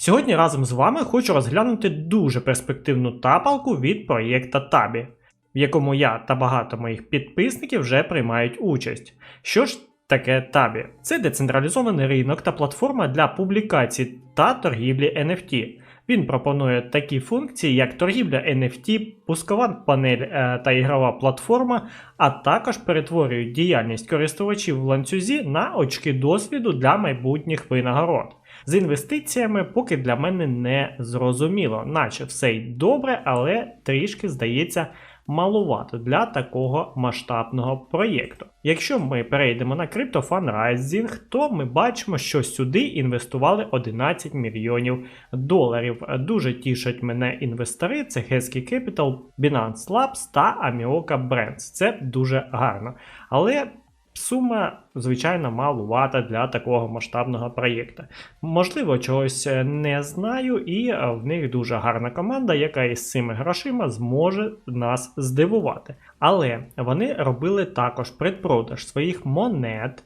Сьогодні разом з вами хочу розглянути дуже перспективну тапалку від проєкта Табі, в якому я та багато моїх підписників вже приймають участь. Що ж таке Табі? Це децентралізований ринок та платформа для публікації та торгівлі NFT. Він пропонує такі функції, як торгівля NFT, пускова панель е, та ігрова платформа, а також перетворює діяльність користувачів в ланцюзі на очки досвіду для майбутніх винагород. З інвестиціями поки для мене не зрозуміло, наче все й добре, але трішки здається малувато для такого масштабного проєкту. Якщо ми перейдемо на криптофанрайзінг, то ми бачимо, що сюди інвестували 11 мільйонів доларів. Дуже тішать мене інвестори: це Hesky Capital, Binance Labs та Amioka Brands. Це дуже гарно. Але Сума, звичайно, малувата для такого масштабного проєкту. Можливо, чогось е, не знаю, і е, в них дуже гарна команда, яка із цими грошима зможе нас здивувати. Але вони робили також предпродаж своїх монет,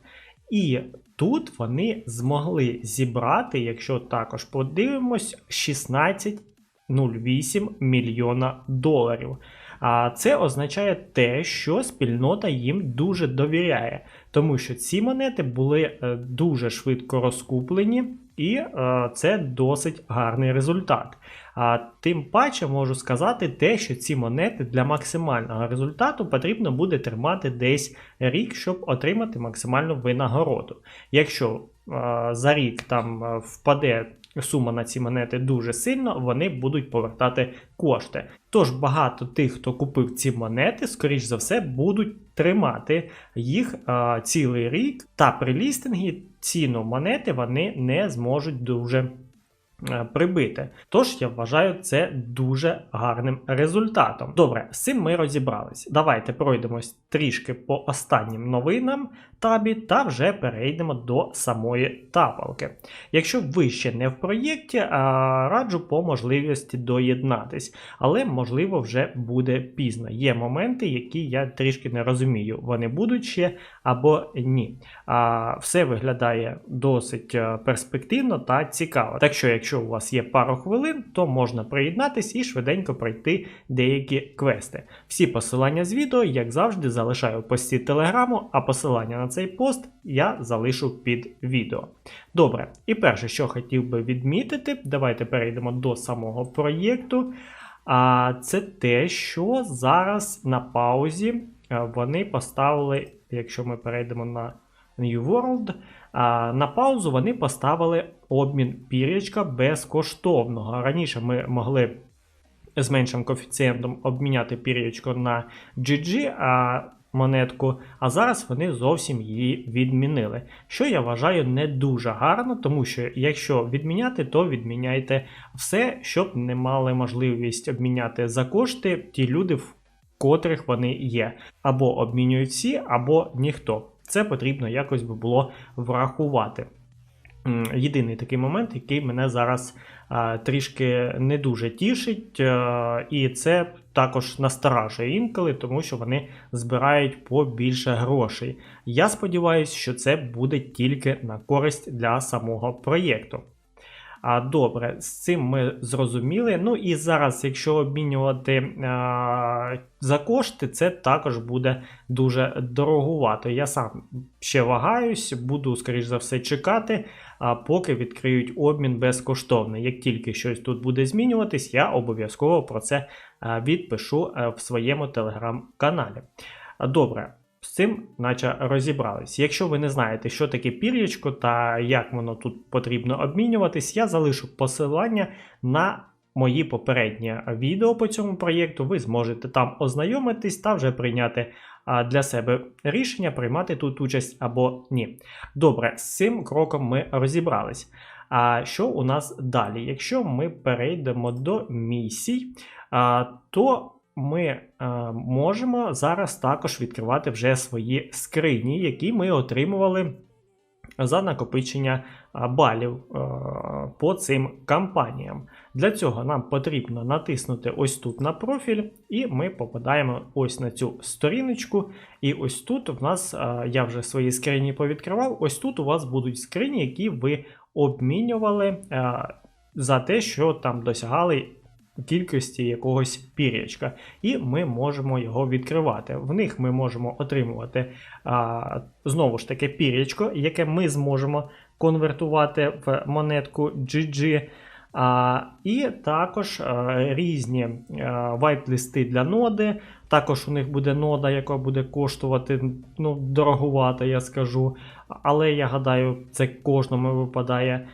і тут вони змогли зібрати, якщо також подивимось, 16,08 мільйона доларів. А це означає те, що спільнота їм дуже довіряє, тому що ці монети були е, дуже швидко розкуплені, і е, це досить гарний результат. А тим паче можу сказати те, що ці монети для максимального результату потрібно буде тримати десь рік, щоб отримати максимальну винагороду. Якщо е, за рік там впаде сума на ці монети дуже сильно, вони будуть повертати кошти. Тож багато тих, хто купив ці монети, скоріш за все, будуть тримати їх а, цілий рік. Та при лістингі ціну монети вони не зможуть дуже. Прибити. Тож я вважаю це дуже гарним результатом. Добре, з цим ми розібрались. Давайте пройдемось трішки по останнім новинам табі та вже перейдемо до самої тапалки. Якщо ви ще не в проєкті, раджу по можливості доєднатись, але можливо вже буде пізно. Є моменти, які я трішки не розумію, вони будуть ще або ні. А, Все виглядає досить перспективно та цікаво. Так що, якщо у вас є пару хвилин, то можна приєднатись і швиденько пройти деякі квести. Всі посилання з відео, як завжди, залишаю в пості телеграму, а посилання на цей пост я залишу під відео. Добре, і перше, що хотів би відмітити, давайте перейдемо до самого проєкту. А це те, що зараз на паузі вони поставили, якщо ми перейдемо на New World, на паузу вони поставили обмін пір'ячка безкоштовного. Раніше ми могли з меншим коефіцієнтом обміняти пір'ячко на GG, а монетку, а зараз вони зовсім її відмінили. Що я вважаю не дуже гарно, тому що якщо відміняти, то відміняйте все, щоб не мали можливість обміняти за кошти ті люди, в котрих вони є. Або обмінюють всі, або ніхто. Це потрібно якось би було врахувати. Єдиний такий момент, який мене зараз а, трішки не дуже тішить, а, і це також насторажує інколи, тому що вони збирають побільше грошей. Я сподіваюся, що це буде тільки на користь для самого проєкту. А, Добре, з цим ми зрозуміли. Ну і зараз, якщо обмінювати а, за кошти, це також буде дуже дорогувато. Я сам ще вагаюсь, буду, скоріш за все, чекати, а поки відкриють обмін безкоштовний. Як тільки щось тут буде змінюватись, я обов'язково про це відпишу в своєму телеграм-каналі. Добре. З цим, наче розібрались. Якщо ви не знаєте, що таке пір'ячко та як воно тут потрібно обмінюватись, я залишу посилання на мої попередні відео по цьому проєкту, ви зможете там ознайомитись та вже прийняти для себе рішення, приймати тут участь або ні. Добре, з цим кроком ми розібрались. А що у нас далі? Якщо ми перейдемо до місій, то ми а, можемо зараз також відкривати вже свої скрині, які ми отримували за накопичення балів а, по цим кампаніям. Для цього нам потрібно натиснути ось тут на профіль, і ми попадаємо ось на цю сторіночку. І ось тут в нас, я вже свої скрині повідкривав, ось тут у вас будуть скрині, які ви обмінювали за те, що там досягали кількості якогось пір'ячка, і ми можемо його відкривати. В них ми можемо отримувати а, знову ж таки пір'ячко, яке ми зможемо конвертувати в монетку GG. А, І також а, різні вайт-листи для ноди. Також у них буде нода, яка буде коштувати ну, дороговато, я скажу. Але я гадаю, це кожному випадає.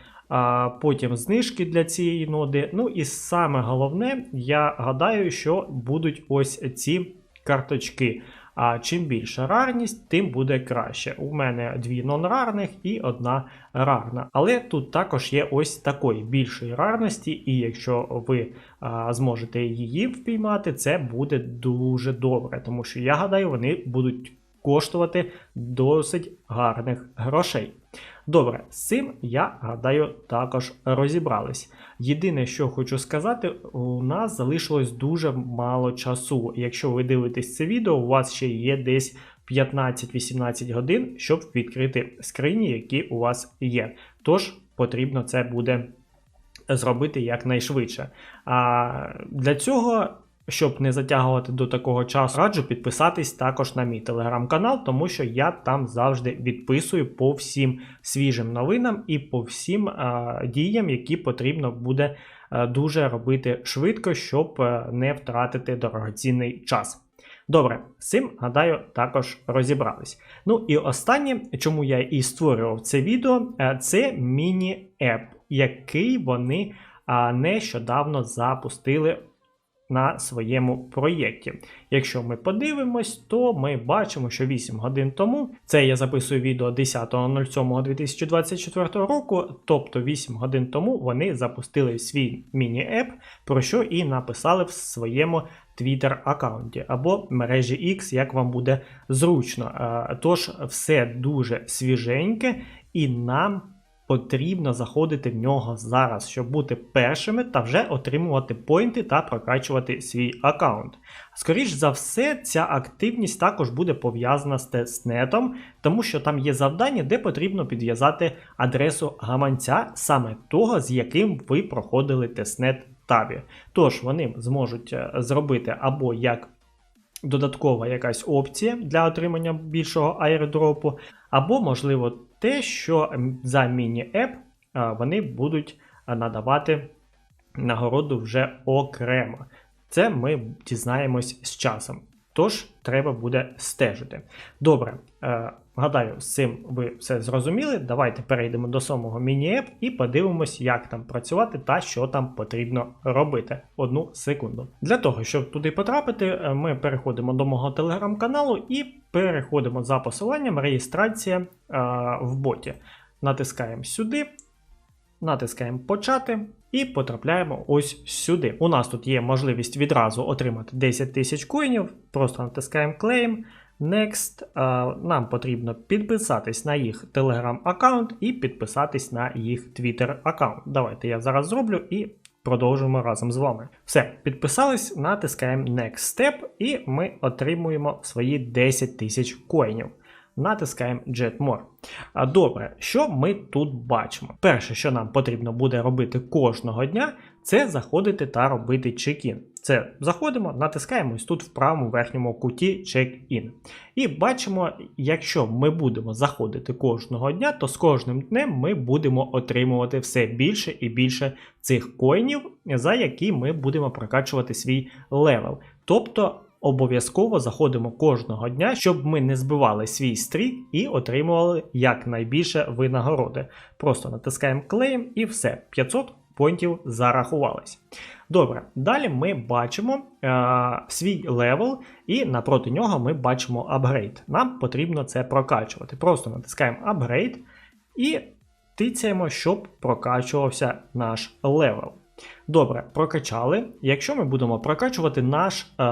Потім знижки для цієї ноди. Ну і саме головне, я гадаю, що будуть ось ці карточки. А чим більша рарність, тим буде краще. У мене дві нон-рарних і одна рарна. Але тут також є ось такої більшої рарності, і якщо ви а, зможете її впіймати, це буде дуже добре, тому що я гадаю, вони будуть коштувати досить гарних грошей. Добре, з цим я гадаю також розібрались. Єдине, що хочу сказати, у нас залишилось дуже мало часу. Якщо ви дивитесь це відео, у вас ще є десь 15-18 годин, щоб відкрити скрині, які у вас є. Тож потрібно це буде зробити якнайшвидше. А для цього щоб не затягувати до такого часу, раджу підписатись також на мій телеграм-канал, тому що я там завжди відписую по всім свіжим новинам і по всім а, діям, які потрібно буде а, дуже робити швидко, щоб а, не втратити дорогоцінний час. Добре, з цим, гадаю, також розібрались. Ну і останнє, чому я і створював це відео, це міні-еп, який вони нещодавно запустили на своєму проєкті. Якщо ми подивимось, то ми бачимо, що 8 годин тому це я записую відео 10.07.2024 року, тобто 8 годин тому вони запустили свій міні-еп, про що і написали в своєму Twitter аккаунті або мережі X, як вам буде зручно. Тож, все дуже свіженьке і нам потрібно заходити в нього зараз, щоб бути першими та вже отримувати поінти та прокачувати свій аккаунт. Скоріш за все, ця активність також буде пов'язана з тестнетом, тому що там є завдання, де потрібно підв'язати адресу гаманця, саме того, з яким ви проходили тестнет табі. Тож вони зможуть е, зробити або як додаткова якась опція для отримання більшого аеродропу, або, можливо, те, що за міні-еп вони будуть надавати нагороду вже окремо. Це ми дізнаємось з часом. Тож, треба буде стежити. Добре, е, гадаю, з цим ви все зрозуміли. Давайте перейдемо до самого міні-еп і подивимось, як там працювати та що там потрібно робити. Одну секунду. Для того, щоб туди потрапити, е, ми переходимо до мого телеграм-каналу і переходимо за посиланням реєстрація е, в боті. Натискаємо сюди, натискаємо почати. І потрапляємо ось сюди. У нас тут є можливість відразу отримати 10 тисяч коїнів. Просто натискаємо Claim. Next. Нам потрібно підписатись на їх Telegram аккаунт і підписатись на їх Twitter аккаунт. Давайте я зараз зроблю і продовжуємо разом з вами. Все, підписались, натискаємо Next Step, і ми отримуємо свої 10 тисяч коїнів натискаємо Jetmore. Добре, що ми тут бачимо? Перше, що нам потрібно буде робити кожного дня, це заходити та робити чек-ін. Це заходимо, натискаємо ось тут в правому верхньому куті check-in. І бачимо, якщо ми будемо заходити кожного дня, то з кожним днем ми будемо отримувати все більше і більше цих коїнів, за які ми будемо прокачувати свій левел. Тобто Обов'язково заходимо кожного дня, щоб ми не збивали свій стрік і отримували якнайбільше винагороди. Просто натискаємо клейм і все. 500 поінтів зарахувались. Добре, далі ми бачимо е, свій левел, і напроти нього ми бачимо апгрейд. Нам потрібно це прокачувати. Просто натискаємо апгрейд і тицяємо, щоб прокачувався наш левел. Добре, прокачали. Якщо ми будемо прокачувати наш е,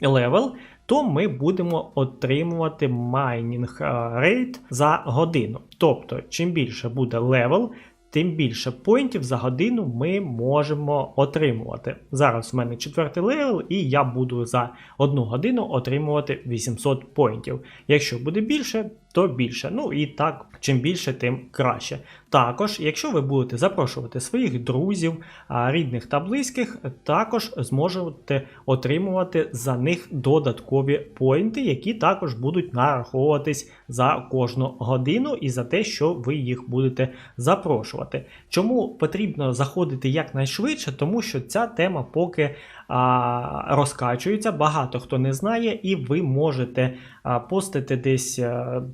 левел, то ми будемо отримувати майнінг рейт за годину. Тобто, чим більше буде левел, тим більше поінтів за годину ми можемо отримувати. Зараз у мене четвертий левел, і я буду за одну годину отримувати 800 поінтів. Якщо буде більше, то більше. Ну і так, чим більше, тим краще. Також, якщо ви будете запрошувати своїх друзів, рідних та близьких, також зможете отримувати за них додаткові поінти, які також будуть нараховуватись за кожну годину і за те, що ви їх будете запрошувати. Чому потрібно заходити якнайшвидше, тому що ця тема поки а, розкачується, багато хто не знає, і ви можете а, постити десь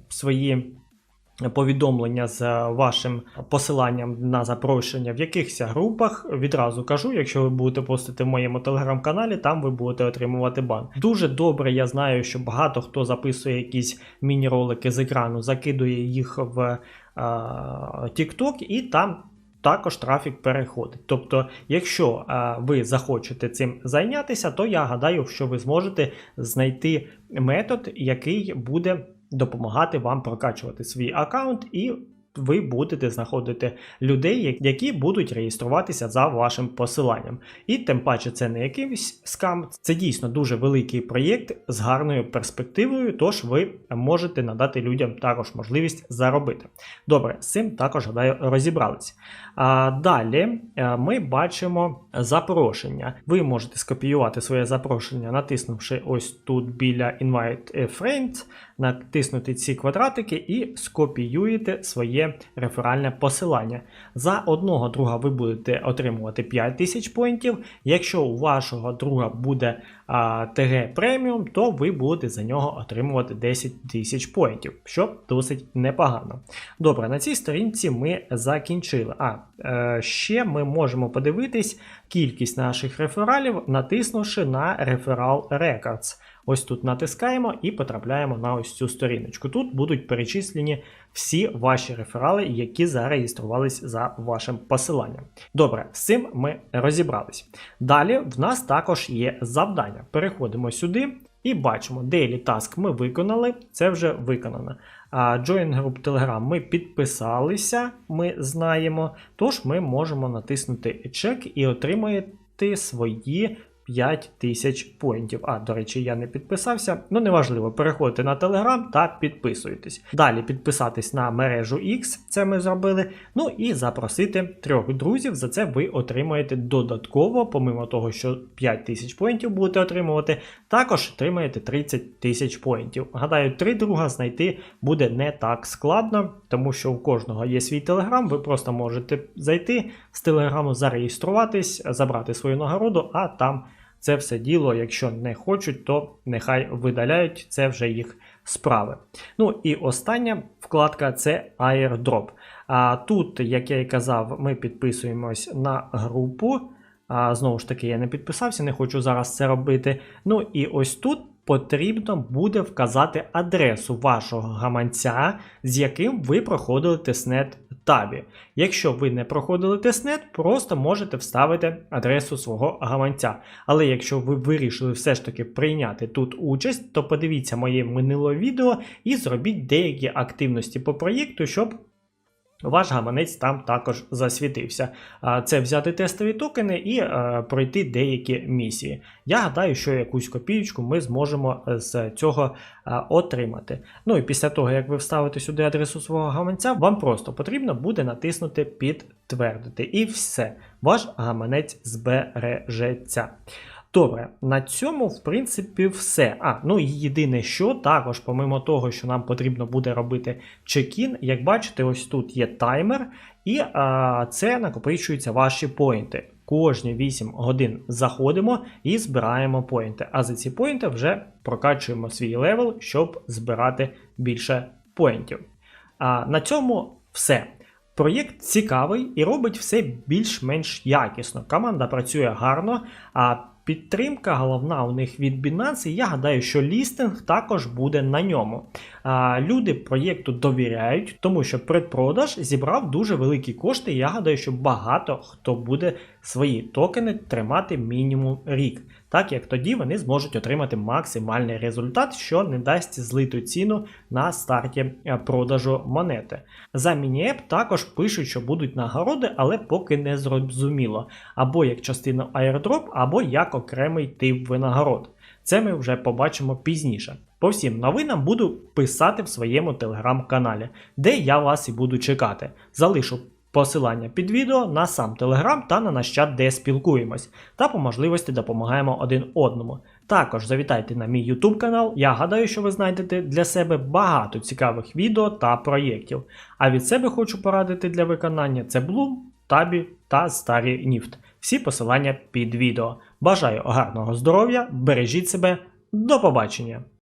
свої. Повідомлення з вашим посиланням на запрошення в якихось групах. Відразу кажу, якщо ви будете постити в моєму телеграм-каналі, там ви будете отримувати бан. Дуже добре, я знаю, що багато хто записує якісь міні-ролики з екрану, закидує їх в е, TikTok і там також трафік переходить. Тобто, якщо а, ви захочете цим зайнятися, то я гадаю, що ви зможете знайти метод, який буде допомагати вам прокачувати свій аккаунт і ви будете знаходити людей, які будуть реєструватися за вашим посиланням. І тим паче це не якийсь скам, це дійсно дуже великий проєкт з гарною перспективою, тож ви можете надати людям також можливість заробити. Добре, з цим також гадаю розібралися. А Далі е, ми бачимо запрошення. Ви можете скопіювати своє запрошення, натиснувши ось тут біля Invite a Friend, натиснути ці квадратики і скопіюєте своє реферальне посилання. За одного друга ви будете отримувати 5000 поінтів. Якщо у вашого друга буде ТГ преміум, то ви будете за нього отримувати 10 тисяч поінтів, що досить непогано. Добре, на цій сторінці ми закінчили. А е, ще ми можемо подивитись кількість наших рефералів, натиснувши на Referral Records. Ось тут натискаємо і потрапляємо на ось цю сторіночку. Тут будуть перечислені всі ваші реферали, які зареєструвались за вашим посиланням. Добре, з цим ми розібрались. Далі в нас також є завдання. Переходимо сюди. І бачимо, Daily Task ми виконали, це вже виконано. А Join Group Telegram ми підписалися, ми знаємо. Тож ми можемо натиснути чек і отримати свої 5 тисяч поінтів. А, до речі, я не підписався. Ну, неважливо, переходьте на Telegram та підписуйтесь. Далі підписатись на мережу X, це ми зробили. Ну і запросити трьох друзів. За це ви отримаєте додатково, помимо того, що 5 тисяч поінтів будете отримувати, також отримаєте 30 тисяч поінтів. Гадаю, три друга знайти буде не так складно, тому що у кожного є свій телеграм, ви просто можете зайти з телеграму, зареєструватись, забрати свою нагороду, а там. Це все діло, якщо не хочуть, то нехай видаляють, це вже їх справи. Ну і остання вкладка це airdrop. А тут, як я і казав, ми підписуємось на групу. А, Знову ж таки, я не підписався, не хочу зараз це робити. Ну і ось тут потрібно буде вказати адресу вашого гаманця, з яким ви проходили тестнет табі. Якщо ви не проходили тестнет, просто можете вставити адресу свого гаманця. Але якщо ви вирішили все ж таки прийняти тут участь, то подивіться моє минуле відео і зробіть деякі активності по проєкту, щоб ваш гаманець там також засвітився. Це взяти тестові токени і е, пройти деякі місії. Я гадаю, що якусь копійку ми зможемо е, з цього е, отримати. Ну і після того, як ви вставите сюди адресу свого гаманця, вам просто потрібно буде натиснути Підтвердити. І все, ваш гаманець збережеться. Добре, на цьому, в принципі, все. А, ну і єдине, що також, помимо того, що нам потрібно буде робити чекін, як бачите, ось тут є таймер, і а, це накопичуються ваші поінти. Кожні 8 годин заходимо і збираємо поінти. А за ці поінти вже прокачуємо свій левел, щоб збирати більше поінтів. А на цьому все. Проєкт цікавий і робить все більш-менш якісно. Команда працює гарно, а підтримка головна у них від Binance. і Я гадаю, що лістинг також буде на ньому. А, люди проєкту довіряють, тому що предпродаж зібрав дуже великі кошти. Я гадаю, що багато хто буде свої токени тримати мінімум рік. Так як тоді вони зможуть отримати максимальний результат, що не дасть злиту ціну на старті е, продажу монети. За мініеп також пишуть, що будуть нагороди, але поки не зрозуміло, або як частина airdrop, або як окремий тип винагород. Це ми вже побачимо пізніше. По всім новинам буду писати в своєму телеграм-каналі, де я вас і буду чекати. Залишу посилання під відео на сам телеграм та на наш чат, де спілкуємось, та по можливості допомагаємо один одному. Також завітайте на мій YouTube канал. Я гадаю, що ви знайдете для себе багато цікавих відео та проєктів. А від себе хочу порадити для виконання це Bloom, Tabі та Старі Ніфт. Всі посилання під відео. Бажаю гарного здоров'я, бережіть себе, до побачення!